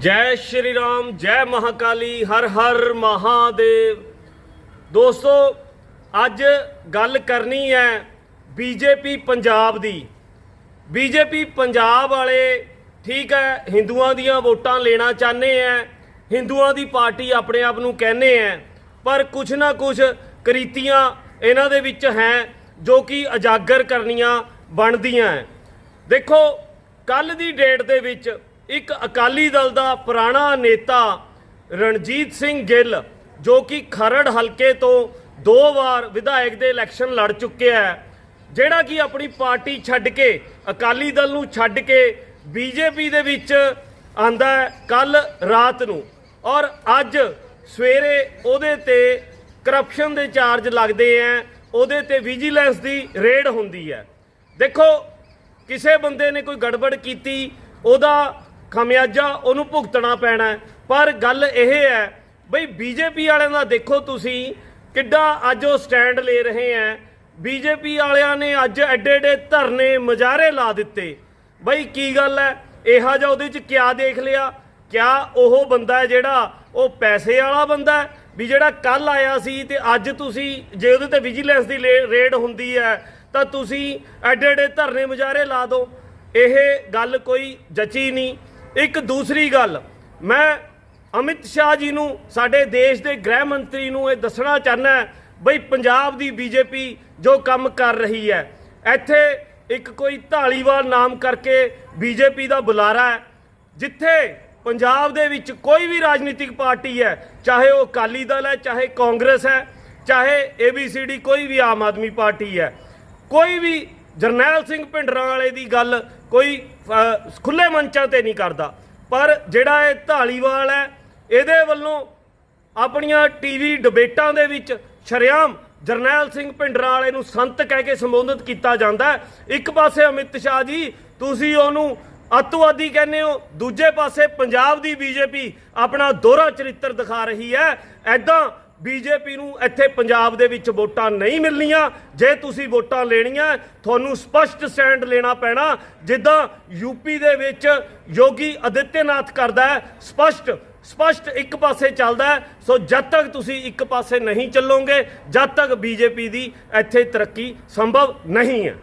ਜੈ ਸ਼੍ਰੀ ਰਾਮ, ਜੈ ਮਹਾਕਾਲੀ, ਹਰ ਹਰ ਮਹਾਦੇਵ। ਦੋਸਤੋ, ਅੱਜ ਗੱਲ ਕਰਨੀ ਹੈ ਬੀਜੇਪੀ ਪੰਜਾਬ ਦੀ। ਬੀਜੇਪੀ ਪੰਜਾਬ ਵਾਲੇ ਠੀਕ ਹੈ, ਹਿੰਦੂਆਂ ਦੀਆਂ ਵੋਟਾਂ ਲੈਣਾ ਚਾਹੁੰਦੇ ਆ ਹਿੰਦੂਆਂ ਦੀ ਪਾਰਟੀ ਆਪਣੇ ਆਪ ਨੂੰ ਕਹਿੰਦੇ ਆ ਪਰ ਕੁਛ ਨਾ ਕੁਛ ਕ੍ਰਿਤੀਆਂ ਇਹਨਾਂ ਦੇ ਵਿੱਚ ਹੈ, ਜੋ ਕਿ ਉਜਾਗਰ ਕਰਨੀਆਂ ਬਣਦੀਆਂ ਹੈ। ਦੇਖੋ ਕੱਲ ਦੀ ਡੇਟ ਦੇ ਵਿੱਚ ਇੱਕ ਅਕਾਲੀ ਦਲ ਦਾ ਪੁਰਾਣਾ ਨੇਤਾ ਰਣਜੀਤ ਸਿੰਘ ਗਿੱਲ, ਜੋ ਕਿ ਖਰੜ ਹਲਕੇ ਤੋਂ ਦੋ ਵਾਰ ਵਿਧਾਇਕ ਦੇ ਇਲੈਕਸ਼ਨ ਲੜ ਚੁੱਕਿਆ ਹੈ, ਜਿਹੜਾ ਕਿ ਆਪਣੀ ਪਾਰਟੀ ਛੱਡ ਕੇ, ਅਕਾਲੀ ਦਲ ਨੂੰ ਛੱਡ ਕੇ ਬੀਜੇਪੀ ਦੇ ਵਿੱਚ ਆਂਦਾ ਕੱਲ ਰਾਤ ਨੂੰ। ਔਰ ਅੱਜ ਸਵੇਰੇ ਉਹਦੇ ਤੇ ਕਰਪਸ਼ਨ ਦੇ ਚਾਰਜ ਲੱਗਦੇ ਆ ਉਹਦੇ ਤੇ ਵਿਜੀਲੈਂਸ ਦੀ ਰੇਡ ਹੁੰਦੀ ਹੈ ਦੇਖੋ, ਕਿਸੇ ਬੰਦੇ ਨੇ ਕੋਈ ਗੜਬੜ ਕੀਤੀ, ਉਹਦਾ ਖਮਿਆਜਾ, ਉਹਨੂੰ ਭੁਗਤਣਾ ਪੈਣਾ ਪਰ ਗੱਲ ਇਹ ਹੈ, ਬਈ ਬੀਜੇਪੀ ਵਾਲਿਆਂ ਦਾ ਦੇਖੋ ਤੁਸੀਂ ਕਿੱਡਾ ਅੱਜ ਉਹ ਸਟੈਂਡ ਲੈ ਰਹੇ ਆ ਬੀਜੇਪੀ ਵਾਲਿਆਂ ਨੇ ਅੱਜ ਐਡੇ ਐਡੇ ਧਰਨੇ ਮਜਾਰੇ ਲਾ ਦਿੱਤੇ। ਬਈ ਕੀ ਗੱਲ ਹੈ? ਇਹੋ ਜਿਹਾ ਉਹਦੇ ਚ ਕਿਆ ਦੇਖ ਲਿਆ? ਕਿਆ ਉਹ ਬੰਦਾ ਹੈ ਜਿਹੜਾ ਉਹ ਪੈਸੇ ਵਾਲਾ ਬੰਦਾ ਹੈ? ਵੀ ਜਿਹੜਾ ਕੱਲ ਆਇਆ ਸੀ ਤੇ ਅੱਜ ਤੁਸੀਂ ਜੇ ਉਹਦੇ ਤੇ ਵਿਜੀਲੈਂਸ ਦੀ ਲੇ- ਰੇਡ ਹੁੰਦੀ ਹੈ, ਤਾਂ ਤੁਸੀਂ ਐਡੇ ਐਡੇ ਧਰਨੇ ਮੁਜ਼ਾਰੇ ਲਾ ਦਿਓ। ਇਹ ਗੱਲ ਕੋਈ ਜਚੀ ਨਹੀਂ। ਇੱਕ ਦੂਸਰੀ ਗੱਲ, ਮੈਂ ਅਮਿਤ ਸ਼ਾਹ ਜੀ ਨੂੰ, ਸਾਡੇ ਦੇਸ਼ ਦੇ ਗ੍ਰਹਿ ਮੰਤਰੀ ਨੂੰ ਇਹ ਦੱਸਣਾ ਚਾਹਨਾ ਬਈ ਪੰਜਾਬ ਦੀ ਬੀਜੇਪੀ ਜੋ ਕੰਮ ਕਰ ਰਹੀ ਹੈ, ਇੱਥੇ ਇੱਕ ਕੋਈ ਢਾਲੀਵਾਲ ਨਾਮ ਕਰਕੇ ਬੀਜੇਪੀ ਦਾ ਬੁਲਾਰਾ ਹੈ, ਜਿੱਥੇ ਪੰਜਾਬ ਦੇ ਵਿੱਚ ਕੋਈ ਵੀ ਰਾਜਨੀਤਿਕ ਪਾਰਟੀ ਹੈ, ਚਾਹੇ ਉਹ ਅਕਾਲੀ ਦਲ ਹੈ, ਚਾਹੇ ਕਾਂਗਰਸ ਹੈ, ਚਾਹੇ ਏਬੀਸੀਡੀ ਕੋਈ ਵੀ ਆਮ ਆਦਮੀ ਪਾਰਟੀ ਹੈ, ਕੋਈ ਵੀ ਜਰਨੈਲ ਸਿੰਘ ਭਿੰਡਰਾਂ ਵਾਲੇ ਦੀ ਗੱਲ ਕੋਈ ਅ, ਖੁੱਲੇ ਮੰਚਾਂ ਤੇ ਨਹੀਂ ਕਰਦਾ। ਪਰ ਜਿਹੜਾ ਇਹ ਢਾਲੀਵਾਲ ਹੈ ਇਹਦੇ ਵੱਲੋਂ ਆਪਣੀਆਂ ਟੀਵੀ ਡਿਬੇਟਾਂ ਦੇ ਵਿੱਚ ਸ਼ਰੇਆਮ ਜਰਨੈਲ ਸਿੰਘ ਭਿੰਡਰਾਂ ਵਾਲੇ ਨੂੰ ਸੰਤ ਕਹਿ ਕੇ ਸੰਬੋਧਿਤ ਕੀਤਾ ਜਾਂਦਾ ਹੈ। ਇੱਕ ਪਾਸੇ ਅਮਿਤ ਸ਼ਾਹ ਜੀ ਤੁਸੀਂ ਉਹਨੂੰ ਅੱਤਵਾਦੀ ਕਹਿੰਦੇ ਹੋ ਦੂਜੇ ਪਾਸੇ ਪੰਜਾਬ ਦੀ ਬੀਜੇਪੀ ਆਪਣਾ ਦੋਹਰਾ ਚਰਿੱਤਰ ਦਿਖਾ ਰਹੀ ਹੈ। ਐਦਾਂ ਬੀਜੇਪੀ ਨੂੰ ਇੱਥੇ ਪੰਜਾਬ ਦੇ ਵਿੱਚ ਵੋਟਾਂ ਨਹੀਂ ਮਿਲਣੀਆਂ। ਜੇ ਤੁਸੀਂ ਵੋਟਾਂ ਲੈਣੀਆਂ, ਤੁਹਾਨੂੰ ਸਪਸ਼ਟ ਸਟੈਂਡ ਲੈਣਾ ਪੈਣਾ, ਜਿੱਦਾਂ ਯੂਪੀ ਦੇ ਵਿੱਚ ਯੋਗੀ ਅਦਿੱਤਿਆਨਾਥ ਕਰਦਾ ਹੈ, ਸਪਸ਼ਟ ਸਪਸ਼ਟ ਇੱਕ ਪਾਸੇ ਚੱਲਦਾ ਸੋ ਜਦ ਤੱਕ ਤੁਸੀਂ ਇੱਕ ਪਾਸੇ ਨਹੀਂ ਚੱਲੋਗੇ, ਜਦ ਤੱਕ ਬੀਜੇਪੀ ਦੀ ਇੱਥੇ ਤਰੱਕੀ ਸੰਭਵ ਨਹੀਂ ਹੈ।